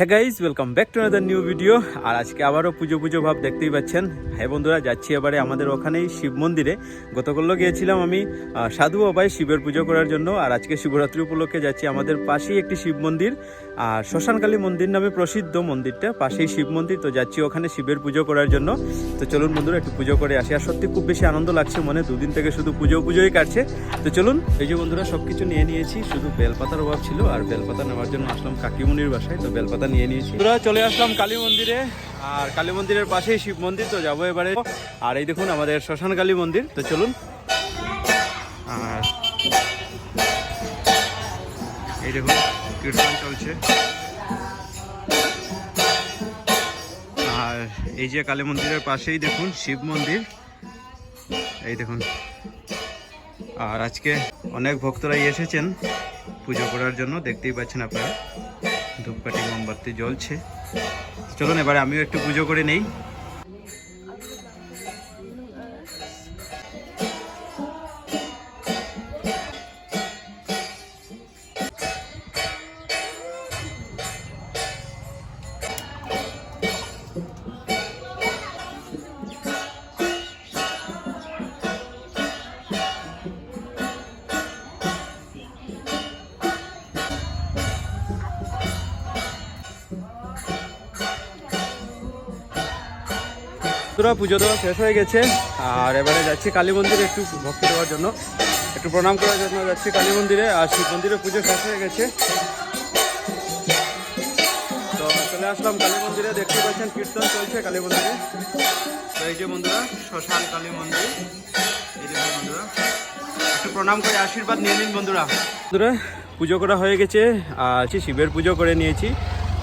হ্যাঁ guys welcome back to another new video আর আজকে আবারও পুজো পুজো ভাব দেখতেই পাচ্ছেন। হ্যাঁ বন্ধুরা, যাচ্ছি এবারে আমাদের ওখানেই শিব মন্দিরে। গতকালও গিয়েছিলাম আমি সাধু অবাই শিবের পুজো করার জন্য। আর আজকে শিবরাত্রি উপলক্ষে যাচ্ছি আমাদের পাশেই একটি শিব মন্দির। আর শ্মশানকালী মন্দির নামে প্রসিদ্ধ মন্দিরটা, পাশেই শিব মন্দির, তো যাচ্ছি ওখানে শিবের পুজো করার জন্য। তো চলুন বন্ধুরা, একটু পুজো করে আসি। আর সত্যি খুব বেশি আনন্দ লাগছে মনে, দুদিন থেকে শুধু পুজো পুজোই কাটছে। তো চলুন, এই যে বন্ধুরা সব কিছু নিয়ে নিয়েছি। শুধু বেলপাতার অভাব ছিল, আর বেলপাতা নেওয়ার জন্য আসলাম কাকিমুনির বাসায়, তো বেলপাতা নিয়ে নিয়েছি। বন্ধুরা, চলে আসলাম কালী মন্দিরে। আর কালী মন্দিরের পাশেই শিব মন্দির, তো যাব এবারে। আর এই দেখুন, আমাদের শ্মশান কালী মন্দির, তো চলুন। আর এই দেখুন কীর্তন চলছে। আর এই যে কালী মন্দিরের পাশেই দেখুন শিব মন্দির। এই দেখুন। আর আজকে অনেক ভক্তরাই এসেছেন পুজো করার জন্য, দেখতেই পাচ্ছেন আপনারা। ধূপকাঠি, মোমবাতি জ্বলছে। চলুন, এবারে আমিও একটু পুজো করে নেই। তোরা পুজো দেওয়া শেষ হয়ে গেছে। আর এবারে যাচ্ছি কালী মন্দিরে একটু ভক্তি দেওয়ার জন্য। একটু প্রণাম করার জন্য যাচ্ছি কালী মন্দিরে। আর শিব মন্দিরে পুজো শেষ হয়ে গেছে। তো চলে আসলাম কালী মন্দিরে। দেখতে পাচ্ছেন কীর্তন চলছে কালী মন্দিরে। তো এই যে বন্ধুরা, শ্মশান কালী মন্দির। এই যে বন্ধুরা, একটু প্রণাম করে আশীর্বাদ নিয়ে নিন বন্ধুরা। বন্ধুরা, পুজো করা হয়ে গেছে। আর শিবের পুজো করে নিয়েছি।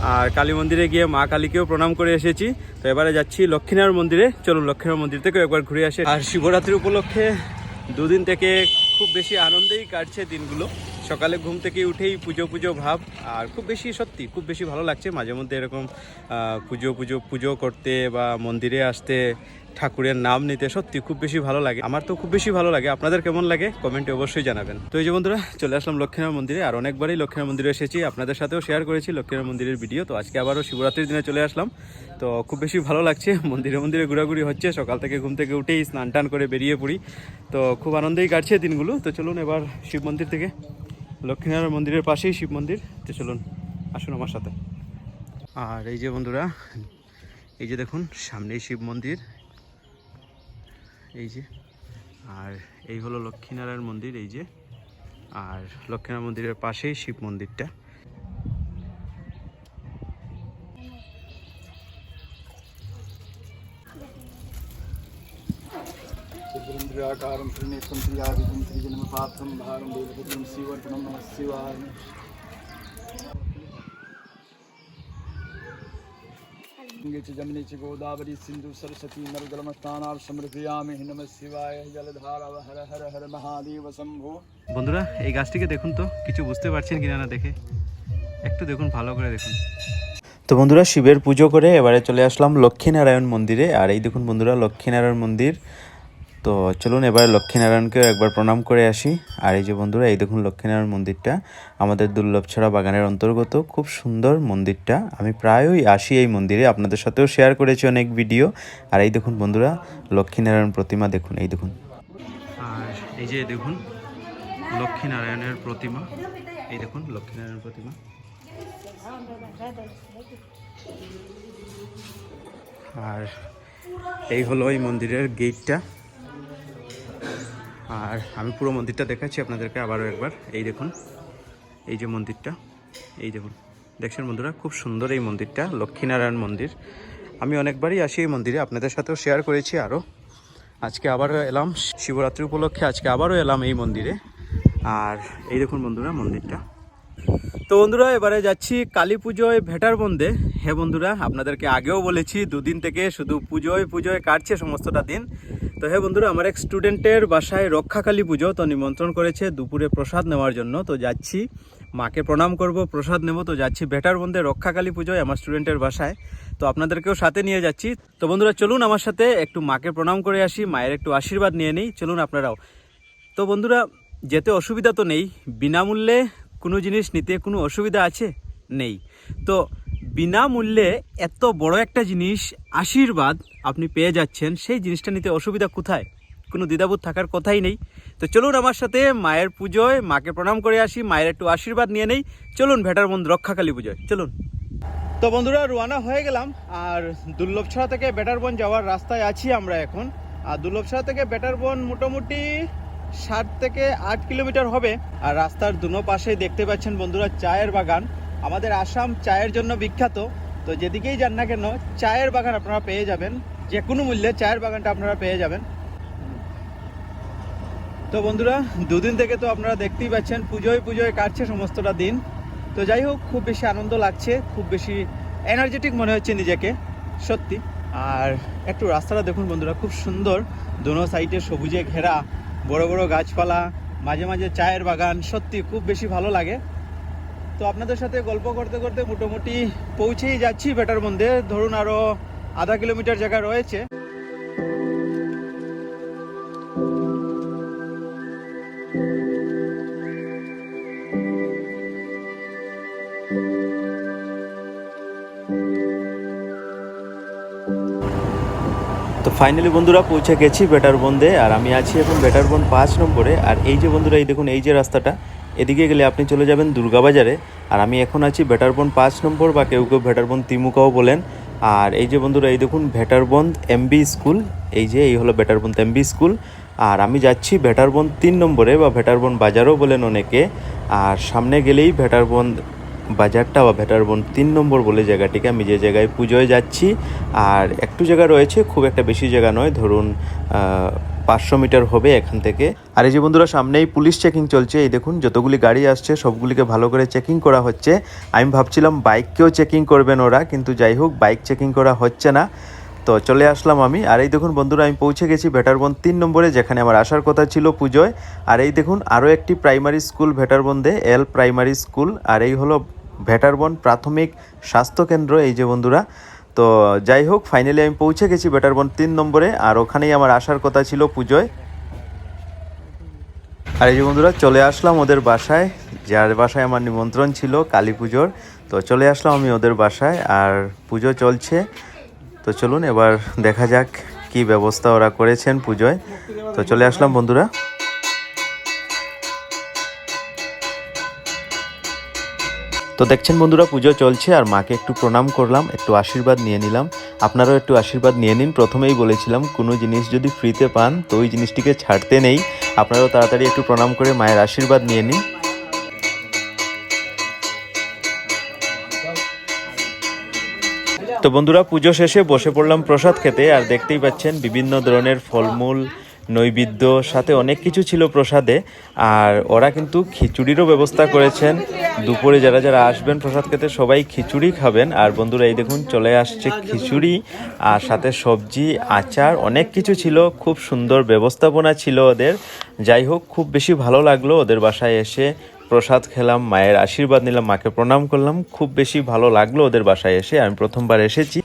আর কালী মন্দিরে গিয়ে মা কালীকেও প্রণাম করে এসেছি। তো এবারে যাচ্ছি লক্ষ্মীনারায়ণ মন্দিরে। চলুন লক্ষ্মীনারায়ণ মন্দির থেকে একবার ঘুরে আসে। আর শিবরাত্রি উপলক্ষে দুদিন থেকে খুব বেশি আনন্দেই কাটছে দিনগুলো। সকালে ঘুম থেকে উঠেই পুজো পুজো ভাব। আর খুব বেশি সত্যি, খুব বেশি ভালো লাগছে। মাঝে মধ্যে এরকম পুজো পুজো পুজো করতে বা মন্দিরে আসতে ঠাকুরের নাম নিতে সত্যি খুব বেশি ভালো লাগে। আমার তো খুব বেশি ভালো লাগে। আপনাদের কেমন লাগে? কমেন্টে অবশ্যই জানাবেন। তো এই যে বন্ধুরা, চলে আসলাম লক্ষ্মীনারায়ণ মন্দিরে। আর অনেকবারই লক্ষ্মীনারায়ণ মন্দিরে এসেছি। আপনাদের সাথেও শেয়ার করেছি লক্ষ্মীনারায়ণ মন্দিরের ভিডিও তো আজকে আবারও শিবরাত্রির দিনে চলে আসলাম। তো খুব বেশি ভালো লাগছে। মন্দিরে মন্দিরে ঘোরাঘুরি হচ্ছে। সকাল থেকে ঘুম থেকে উঠেই স্নান টান করে বেরিয়ে পড়ি। তো খুব আনন্দেই কাটছে দিনগুলো। তো চলুন এবার শিব মন্দির থেকে লক্ষ্মীনারায়ণ মন্দিরের পাশেই শিব মন্দির। তো চলুন, আসুন আমার সাথে। আর এই যে বন্ধুরা, এই যে দেখুন, সামনেই শিব মন্দির। এই যে আর এই হলো লক্ষ্মীনারায়ণ মন্দির এই যে আর লক্ষ্মীনারায়ণ মন্দিরের পাশেই শিব মন্দিরটা चतुरिन्द्रियाकारं श्रीनेत्रं श्रियादिकं श्रीजन्मपात्रं भारं देवपुत्रं शिवर्पणं नमः शिवाय गंगे च जमने च गोदावरी सिंधु सरस्वती नर्मदमस्तानां समर्पयामि नमः शिवाय जलधारा हर हर हर महादेव शंभो বন্ধুরা এই গাছটিকে দেখুন তো কিছু বুঝতে পারছেন কিনা না দেখে একটু দেখুন ভালো করে দেখুন তো বন্ধুরা শিবের পুজো করে এবারে চলে আসলাম লক্ষ্মীনারায়ণ মন্দিরে আর এই দেখুন বন্ধুরা লক্ষ্মীনারায়ণ মন্দির তো চলুন এবার লক্ষ্মীনারায়ণকেও একবার প্রণাম করে আসি। আর এই যে বন্ধুরা, এই দেখুন লক্ষ্মীনারায়ণ মন্দিরটা। আমাদের দুর্লভছড়া বাগানের অন্তর্গত। খুব সুন্দর মন্দিরটা। আমি প্রায়ই আসি এই মন্দিরে। আপনাদের সাথেও শেয়ার করেছি অনেক ভিডিও আর এই দেখুন বন্ধুরা, লক্ষ্মীনারায়ণ প্রতিমা দেখুন, এই দেখুন। আর এই যে দেখুন, লক্ষ্মীনারায়ণের প্রতিমা। এই দেখুন লক্ষ্মীনারায়ণ প্রতিমা। আর এই হলো এই মন্দিরের গেটটা আর আমি পুরো মন্দিরটা দেখাচ্ছি আপনাদেরকে আবারও একবার। এই দেখুন, এই যে মন্দিরটা, এই দেখুন দেখছেন বন্ধুরা, খুব সুন্দর এই মন্দিরটা, লক্ষ্মীনারায়ণ মন্দির। আমি অনেকবারই আসি এই মন্দিরে, আপনাদের সাথেও শেয়ার করেছি আরও। আজকে আবারও এলাম, শিবরাত্রি উপলক্ষে আজকে আবারও এলাম এই মন্দিরে। আর এই দেখুন বন্ধুরা, মন্দিরটা। তো বন্ধুরা, এবারে যাচ্ছি কালী পুজোয় ভেটার বন্ধে হ্যাঁ বন্ধুরা, আপনাদেরকে আগেও বলেছি, দুদিন থেকে শুধু পুজোয় পুজোয় কাটছে সমস্তটা দিন। তো হ্যাঁ বন্ধুরা, আমার এক স্টুডেন্টের বাসায় রক্ষাকালী পুজো, তো নিমন্ত্রণ করেছে দুপুরে প্রসাদ নেওয়ার জন্য। তো যাচ্ছি, মাকে প্রণাম করব, প্রসাদ নেব। তো যাচ্ছি ভেটার বন্ধে রক্ষাকালী পুজোয় আমার স্টুডেন্টের বাসায়। তো আপনাদেরকেও সাথে নিয়ে যাচ্ছি। তো বন্ধুরা, চলুন আমার সাথে একটু মাকে প্রণাম করে আসি, মায়ের একটু আশীর্বাদ নিয়ে নিই। চলুন আপনারাও। তো বন্ধুরা, যেতে অসুবিধা তো নেই। বিনামূল্যে কোনো জিনিস নিতে কোনো অসুবিধা আছে? নেই। তো বিনামূল্যে এত বড় একটা জিনিস আশীর্বাদ আপনি পেয়ে যাচ্ছেন, সেই জিনিসটা নিতে অসুবিধা কোথায়? কোনো দ্বিধাবোধ থাকার কথাই নেই। তো চলুন আমার সাথে মায়ের পুজোয় মাকে প্রণাম করে আসি, মায়ের একটু আশীর্বাদ নিয়ে নেই। চলুন ভেটার বন্ধু রক্ষাকালী পুজোয়, চলুন। তো বন্ধুরা, রোয়ানা হয়ে গেলাম, আর দুর্লভছড়া থেকে বেটারবন যাওয়ার রাস্তায় আছি আমরা এখন। আর দুর্লভছড়া থেকে বেটারবন মোটামুটি ষাট থেকে আট কিলোমিটার হবে আর রাস্তার দুনো পাশেই দেখতে পাচ্ছেন বন্ধুরা চায়ের বাগান। আমাদের আসাম চায়ের জন্য বিখ্যাত। তো যেদিকেই যান না কেন, চায়ের বাগান আপনারা পেয়ে যাবেন। যে কোনো মূল্যে চায়ের বাগানটা আপনারা পেয়ে যাবেন। তো বন্ধুরা, দুদিন থেকে তো আপনারা দেখতেই পাচ্ছেন, পুজোয় পুজোয় কাটছে সমস্তটা দিন। তো যাই হোক, খুব বেশি আনন্দ লাগছে, খুব বেশি এনার্জেটিক মনে হচ্ছে নিজেকে, সত্যি। আর একটু রাস্তাটা দেখুন বন্ধুরা, খুব সুন্দর। দোনো সাইডে সবুজে ঘেরা। বড় বড় গাছপালা, মাঝে মাঝে চায়ের বাগান, সত্যি খুব বেশি ভালো লাগে। তো আপনাদের সাথে গল্প করতে করতে মোটামুটি পৌঁছেই যাচ্ছি বেটার মধ্যে ধরুন আরও আধা কিলোমিটার জায়গা রয়েছে। তো ফাইনালি বন্ধুরা পৌঁছে গেছি বেটার বন্দে, আর আমি আছি এখন বেটার বন পাঁচ নম্বরে। আর এই যে বন্ধুরা, এই দেখুন, এই যে রাস্তাটা, এদিকে গেলে আপনি চলে যাবেন দুর্গাবাজারে। আর আমি এখন আছি ভেটারবন পাঁচ নম্বর, বা কেউ কেউ ভেটারবন তিমুকাও বলেন। আর এই যে বন্ধুরা, এই দেখুন ভেটার ভেটারবন্দ এমবি স্কুল। এই যে, এই হলো ভেটারবন্দ এমবি স্কুল। আর আমি যাচ্ছি ভেটারবন তিন নম্বরে, বা ভেটারবন বাজারও বলেন অনেকে। আর সামনে গেলেই ভেটারবন্দ বাজারটা বা ভেটারবন তিন নম্বর বলে জায়গাটিকে আমি যে জায়গায় পুজোয় যাচ্ছি। আর একটু জায়গা রয়েছে, খুব একটা বেশি জায়গা নয়, ধরুন পাঁচশো মিটার হবে এখান থেকে। আর এই যে বন্ধুরা, সামনেই পুলিশ চেকিং চলছে। এই দেখুন, যতগুলি গাড়ি আসছে, সবগুলিকে ভালো করে চেকিং করা হচ্ছে। আমি ভাবছিলাম বাইককেও চেকিং করবেন ওরা, কিন্তু যাই হোক, বাইক চেকিং করা হচ্ছে না। তো চলে আসলাম আমি। আর এই দেখুন বন্ধুরা, আমি পৌঁছে গেছি ভেটারবন তিন নম্বরে, যেখানে আমার আসার কথা ছিল পুজোয়। আর এই দেখুন, আরও একটি প্রাইমারি স্কুল ভেটারবন্দে এল প্রাইমারি স্কুল আর এই হলো ভেটারবন প্রাথমিক স্বাস্থ্যকেন্দ্র এই যে বন্ধুরা। তো যাই হোক ফাইনালি আমি পৌঁছে গেছি ভেটারবন তিন নম্বরে, আর ওখানেই আমার আসার কথা ছিল পুজোয়। আর এই যে বন্ধুরা, চলে আসলাম ওদের বাসায়, যার বাসায় আমার নিমন্ত্রণ ছিল কালী পুজোর। তো চলে আসলাম আমি ওদের বাসায়, আর পুজো চলছে। তো চলুন, এবার দেখা যাক কি ব্যবস্থা ওরা করেছেন পুজোয়। তো চলে আসলাম বন্ধুরা। তো দেখছেন বন্ধুরা, পুজো চলছে আর মাকে একটু প্রণাম করলাম, একটু আশীর্বাদ নিয়ে নিলাম। আপনারাও একটু আশীর্বাদ নিয়ে নিন। প্রথমেই বলেছিলাম, কোনো জিনিস যদি ফ্রিতে পান, তো ওই জিনিসটিকে ছাড়তে নেই। আপনারাও তাড়াতাড়ি একটু প্রণাম করে মায়ের আশীর্বাদ নিয়ে নিন। তো বন্ধুরা, পুজো শেষে বসে পড়লাম প্রসাদ খেতে, আর দেখতেই পাচ্ছেন বিভিন্ন ধরনের ফলমূল নৈবেদ্য, সাথে অনেক কিছু ছিল প্রসাদে, আর ওরা কিন্তু খিচুড়িরও ব্যবস্থা করেছেন। দুপুরে যারা যারা আসবেন প্রসাদ খেতে, সবাই খিচুড়ি খাবেন। আর বন্ধুরা, এই দেখুন, চলে আসছে খিচুড়ি, আর সাথে সবজি, আচার, অনেক কিছু ছিল। খুব সুন্দর ব্যবস্থাপনা ছিল ওদের। যাই হোক, খুব বেশি ভালো লাগল ওদের বাসায় এসে। প্রসাদ খেলাম, মায়ের আশীর্বাদ নিলাম, মাকে প্রণাম করলাম। খুব বেশি ভালো লাগল ওদের বাসায় এসে। আমি প্রথমবার এসেছি।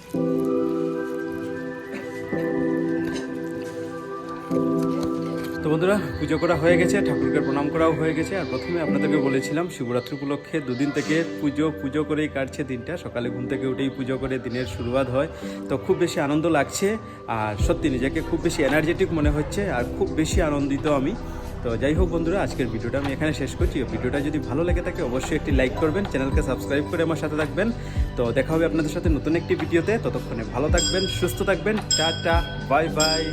বন্ধুরা, পুজো করা হয়ে গেছে, ঠাকুরকে প্রণাম করাও হয়ে গেছে, আর প্রথমে আপনাদেরকে বলেছিলাম, শিবরাত্রি উপলক্ষে দুদিন থেকে পুজো পুজো করেই কাটছে দিনটা। সকালে ঘুম থেকে উঠেই পুজো করে দিনের শুরুয়াত হয়। তো খুব বেশি আনন্দ লাগছে, আর সত্যি নিজেকে খুব বেশি এনার্জেটিক মনে হচ্ছে, আর খুব বেশি আনন্দিত আমি। তো যাই হোক বন্ধুরা, আজকের ভিডিওটা আমি এখানে শেষ করছি। ভিডিওটা যদি ভালো লেগে থাকে, অবশ্যই একটি লাইক করবেন, চ্যানেলকে সাবস্ক্রাইব করে আমার সাথে থাকবেন। তো দেখা হবে আপনাদের সাথে নতুন একটি ভিডিওতে। ততক্ষণে ভালো থাকবেন, সুস্থ থাকবেন। Tata bye bye